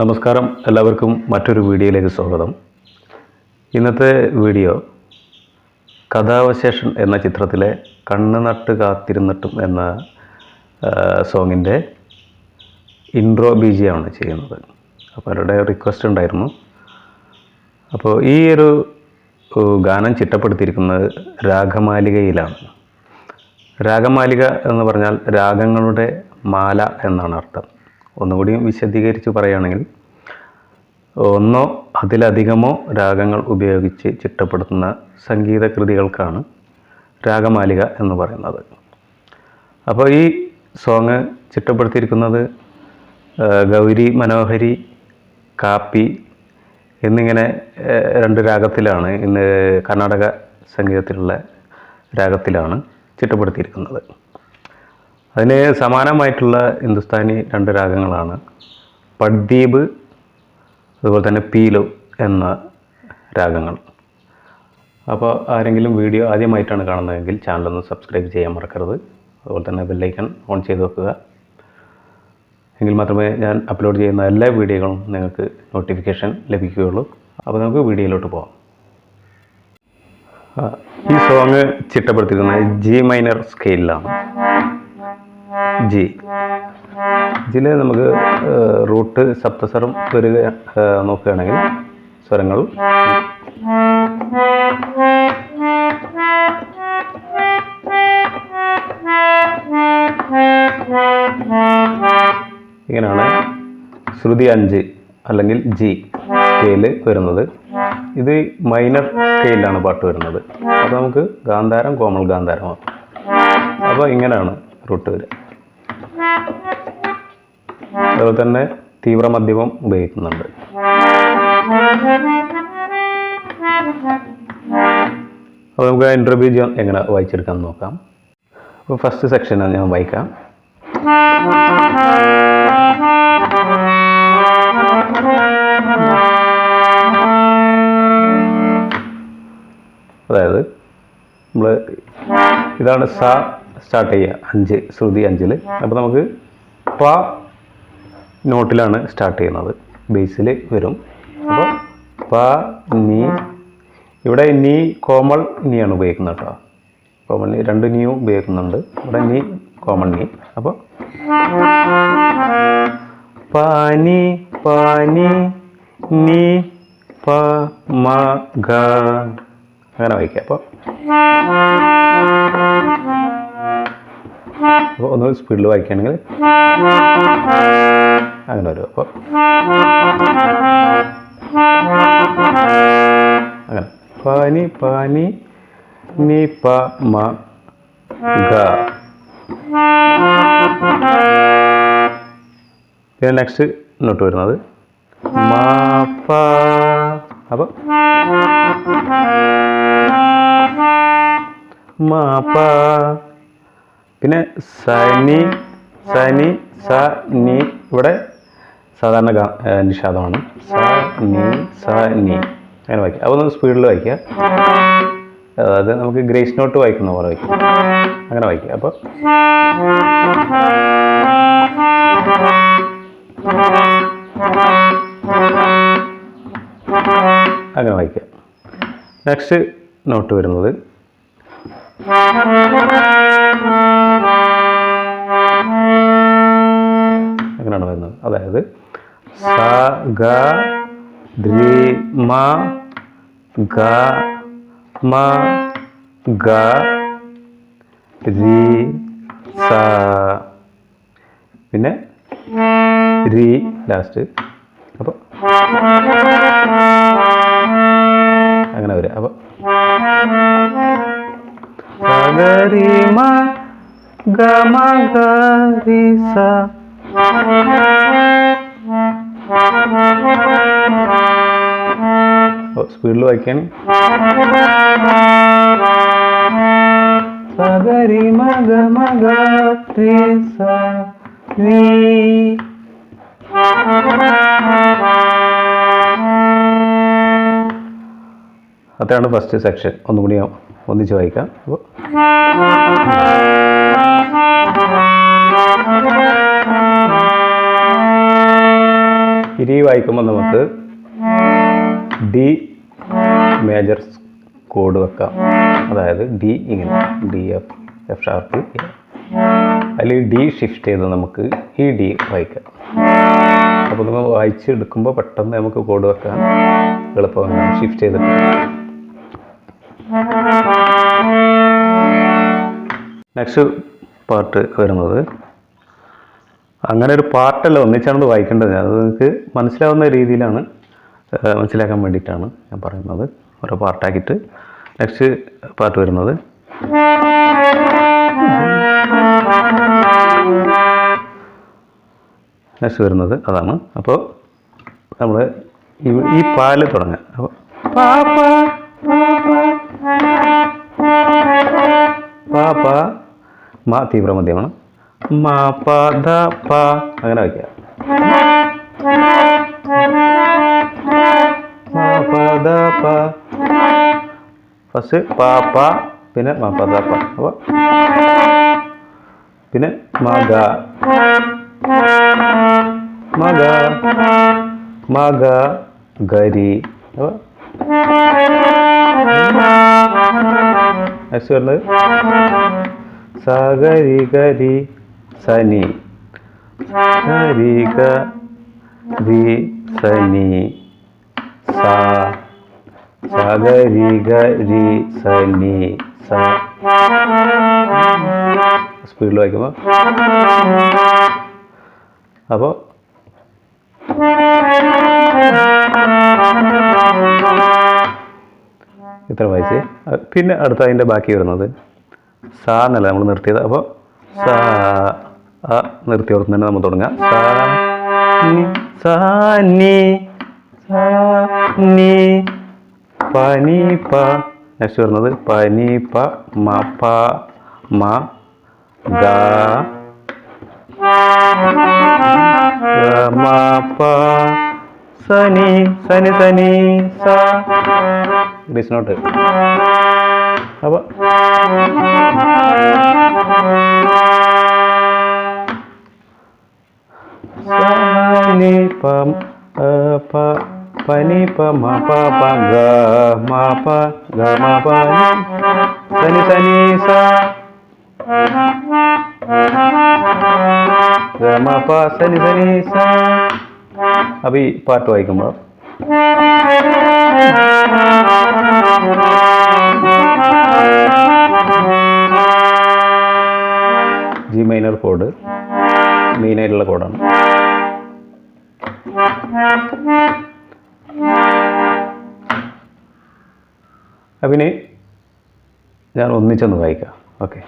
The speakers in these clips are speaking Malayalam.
നമസ്കാരം. എല്ലാവർക്കും മറ്റൊരു വീഡിയോയിലേക്ക് സ്വാഗതം. ഇന്നത്തെ വീഡിയോ കഥാവശേഷൻ എന്ന ചിത്രത്തിലെ കണ്ണ് നട്ട് കാത്തിരുന്നിട്ടും എന്ന സോങ്ങിന്റെ ഇൻട്രോ ബീജിയാണ് ചെയ്യുന്നത്. അപ്പോൾ അവരുടെ റിക്വസ്റ്റ് ഉണ്ടായിരുന്നു. അപ്പോൾ ഈ ഒരു ഗാനം ചിട്ടപ്പെടുത്തിയിരിക്കുന്നത് രാഗമാലികയിലാണ്. രാഗമാലിക എന്ന് പറഞ്ഞാൽ രാഗങ്ങളുടെ മാല എന്നാണ് അർത്ഥം. ഒന്നുകൂടി വിശദീകരിച്ച് പറയുകയാണെങ്കിൽ ഒന്നോ അതിലധികമോ രാഗങ്ങൾ ഉപയോഗിച്ച് ചിട്ടപ്പെടുത്തുന്ന സംഗീത കൃതികൾക്കാണ് രാഗമാലിക എന്ന് പറയുന്നത്. അപ്പോൾ ഈ സോങ് ചിട്ടപ്പെടുത്തിയിരിക്കുന്നത് ഗൗരി മനോഹരി കാപ്പി എന്നിങ്ങനെ രണ്ട് രാഗത്തിലാണ് ഇന്ന് കർണാടക സംഗീതത്തിലുള്ള രാഗത്തിലാണ് ചിട്ടപ്പെടുത്തിയിരിക്കുന്നത്. അതിന് സമാനമായിട്ടുള്ള ഹിന്ദുസ്ഥാനി രണ്ട് രാഗങ്ങളാണ് പഡ്ദീപ് അതുപോലെ തന്നെ പീലു എന്ന രാഗങ്ങൾ. അപ്പോൾ ആരെങ്കിലും വീഡിയോ ആദ്യമായിട്ടാണ് കാണുന്നതെങ്കിൽ ചാനലൊന്ന് സബ്സ്ക്രൈബ് ചെയ്യാൻ മറക്കരുത്. അതുപോലെ തന്നെ ബെല്ലൈക്കൺ ഓൺ ചെയ്ത് വെക്കുക. എങ്കിൽ മാത്രമേ ഞാൻ അപ്ലോഡ് ചെയ്യുന്ന എല്ലാ വീഡിയോകളും നിങ്ങൾക്ക് നോട്ടിഫിക്കേഷൻ ലഭിക്കുകയുള്ളൂ. അപ്പോൾ നമുക്ക് വീഡിയോയിലോട്ട് പോകാം ഈ സോങ് ചിട്ടപ്പെടുത്തിയിരിക്കുന്നത് ജി മൈനർ സ്കെയിലാണ് ജി. ഇതിൽ നമുക്ക് റൂട്ട് സപ്തസ്വരം വരിക നോക്കുകയാണെങ്കിൽ സ്വരങ്ങൾ ഇങ്ങനെയാണ് ശ്രുതി അഞ്ച് അല്ലെങ്കിൽ ജി കെയിൽ വരുന്നത്. ഇത് മൈനർ സ്കെയിലാണ് പാട്ട് വരുന്നത്. അപ്പോൾ നമുക്ക് ഗാന്ധാരം കോമൾ ഗാന്ധാരമാണ്. അപ്പോൾ ഇങ്ങനെയാണ് റൂട്ട് വരിക. അതുപോലെ തന്നെ തീവ്ര മധ്യമം ഉപയോഗിക്കുന്നുണ്ട്. അപ്പോൾ നമുക്ക് ഇന്റർവ്യൂ എങ്ങനെ വായിച്ചെടുക്കാൻ നോക്കാം. അപ്പോൾ ഫസ്റ്റ് സെക്ഷനാണ് ഞാൻ വായിക്കാം. അതായത് നമ്മൾ ഇതാണ് സ സ്റ്റാർട്ട് ചെയ്യുക. അഞ്ച് ശ്രുതി അഞ്ചിൽ അപ്പോൾ നമുക്ക് പ നോട്ടിലാണ് സ്റ്റാർട്ട് ചെയ്യുന്നത്. ബേസിൽ വരും. അപ്പോൾ പ നീ. ഇവിടെ നീ കോമൾ നീയാണ് ഉപയോഗിക്കുന്നത് കേട്ടോ. കോമൺ നീ രണ്ട് നീയും ഉപയോഗിക്കുന്നുണ്ട്. ഇവിടെ നീ കോമൺ നീ. അപ്പോൾ പാനി പാനി നീ. പ മ ഗ. അങ്ങനെ വായിക്കാം. അപ്പോൾ അപ്പോൾ ഒന്ന് സ്പീഡിൽ വായിക്കുകയാണെങ്കിൽ അങ്ങനെ വരും. അപ്പോൾ അങ്ങനെ. പാനി പാനി നി പ മ ഗ. പിന്നെ നെക്സ്റ്റ് നോട്ട് വരുന്നത്. മാ പ അപ്പോൾ മാ പ. പിന്നെ സനി സനി സ നി ഇവിടെ സാധാരണ നിഷാദമാണ് സ നി സ നി അങ്ങനെ വായിക്കുക അപ്പോൾ ഒന്ന് സ്പീഡിൽ വായിക്കുക. അതായത് നമുക്ക് ഗ്രേസ് നോട്ട് വായിക്കുന്ന പോലെ വായിക്കുക അങ്ങനെ വായിക്കുക അപ്പോൾ അങ്ങനെ വായിക്കുക നെക്സ്റ്റ് നോട്ട് വരുന്നത് അങ്ങനെയാണ് വരുന്നത്? അതായത് സ ഗ മ ഗ മ ഗ രി സ. പിന്നെ രി ലാസ്റ്റ്. അപ്പോൾ ഗ മ ഗ രി സ്പീഡിൽ വായിക്കാൻ. സഗരി മഗ മഗ സ രി ഫസ്റ്റ് സെക്ഷൻ. ഒന്നുകൂടി ഒന്നിച്ച് വായിക്കാം. അപ്പോൾ ഇരി വായിക്കുമ്പോൾ നമുക്ക് ഡി മേജർ കോഡ് വെക്കാം. അതായത് ഡി ഇങ്ങനെ ഡി എഫ് എഫ് ഷാർപ്പ് അതിൽ ഡി ഷിഫ്റ്റ് ചെയ്ത് നമുക്ക് ഈ ഡി വായിക്കാം. അപ്പോൾ നമ്മൾ വായിച്ചെടുക്കുമ്പോൾ പെട്ടെന്ന് നമുക്ക് കോഡ് വെക്കാൻ എളുപ്പമാണ്. ഷിഫ്റ്റ് ചെയ്തിട്ട്. നെക്സ്റ്റ് പാർട്ട് വരുന്നത്. അങ്ങനെ ഒരു പാർട്ടല്ല ഒന്നിച്ചാണ് വായിക്കേണ്ടത്. അത് നിങ്ങൾക്ക് മനസ്സിലാവുന്ന രീതിയിലാണ് മനസ്സിലാക്കാൻ വേണ്ടിയിട്ടാണ് ഞാൻ പറയുന്നത്. ഓരോ പാർട്ടാക്കിയിട്ട് നെക്സ്റ്റ് പാർട്ട് വരുന്നത്. നെക്സ്റ്റ് വരുന്നത് അതാണ്. അപ്പോൾ നമ്മൾ ഈ പാൽ തുടങ്ങാം. അപ്പോൾ പാപ്പ മാ തീവ്രമധ്യമാണ് മ പ ധ പ അങ്ങനെ വയ്ക്കുക. ഫസ്റ്റ് പ പ. പിന്നെ മ പ ധ പ. അപ്പോൾ പിന്നെ മഗ മഗ മഗ ഗരി. അപ്പോൾ നെക്സ്റ്റ് വരുന്നത് സഗരി ഗരി സനി. ഹരി ഗരി സനി. സാ. സഗരി ഗരി സനി. സ. സ്പീഡിൽ വായിക്കുമ്പോൾ അപ്പോൾ ഇത്ര വായിച്ച്. പിന്നെ അടുത്ത അതിന്റെ ബാക്കി വരുന്നത്. സാ എന്നല്ല നമ്മൾ നിർത്തിയത്. അപ്പോൾ സാ ആ നിർത്തിയോടത്ത് തന്നെ നമ്മൾ തുടങ്ങാം. സാ സാ നി സാ നി പനി പ. നെക്സ്റ്റ് വരുന്നത് പനി പ മ പ മ ഗ മ പ സനി സനി സനി സ ഇറ്റ് നോട്ട് അപ്പോൾ സനി പ ആ, പ പനി പ മ പ പ ഗ മ പ ഗ മ പ നി. സനി സനി സ ഗ മ പ സനി സനി സ അപ്പോൾ ഈ പാട്ട് വായിക്കുമ്പോൾ ജി മൈനർ കോഡ് മെയിനായിട്ടുള്ള കോഡാണ് അപ്പിന് ഞാൻ ഒന്നിച്ചൊന്ന് വായിക്കാം. ഓക്കെ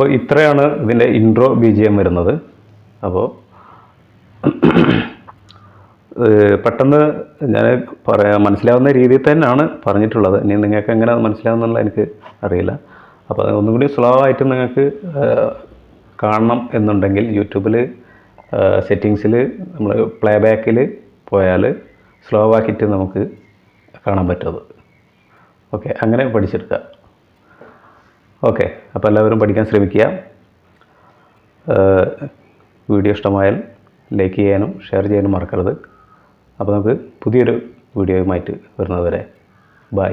അപ്പോൾ ഇത്രയാണ് ഇതിന്റെ ഇൻട്രോ ബി ജി എം വരുന്നത്. അപ്പോൾ പെട്ടെന്ന് ഞാൻ പറയാ മനസ്സിലാവുന്ന രീതിയിൽ തന്നെയാണ് പറഞ്ഞിട്ടുള്ളത്. ഇനി നിങ്ങൾക്ക് എങ്ങനെ മനസ്സിലാവുന്നുള്ള എനിക്ക് അറിയില്ല. അപ്പോൾ ഒന്നും കൂടി സ്ലോ ആയിട്ട് നിങ്ങൾക്ക് കാണണം എന്നുണ്ടെങ്കിൽ യൂട്യൂബിൽ സെറ്റിങ്സിൽ നമ്മൾ പ്ലേ ബാക്കിൽ പോയാൽ സ്ലോ ആക്കിയിട്ട് നമുക്ക് കാണാൻ പറ്റുന്നത്. ഓക്കെ അങ്ങനെ പഠിച്ചെടുക്കുക ഓക്കെ അപ്പോൾ എല്ലാവരും പഠിക്കാൻ ശ്രമിക്കുക. വീഡിയോ ഇഷ്ടമായാൽ ലൈക്ക് ചെയ്യാനും ഷെയർ ചെയ്യാനും മറക്കരുത്. അപ്പോൾ നമുക്ക് പുതിയൊരു വീഡിയോയുമായിട്ട് വരുന്നത് വരെ ബൈ.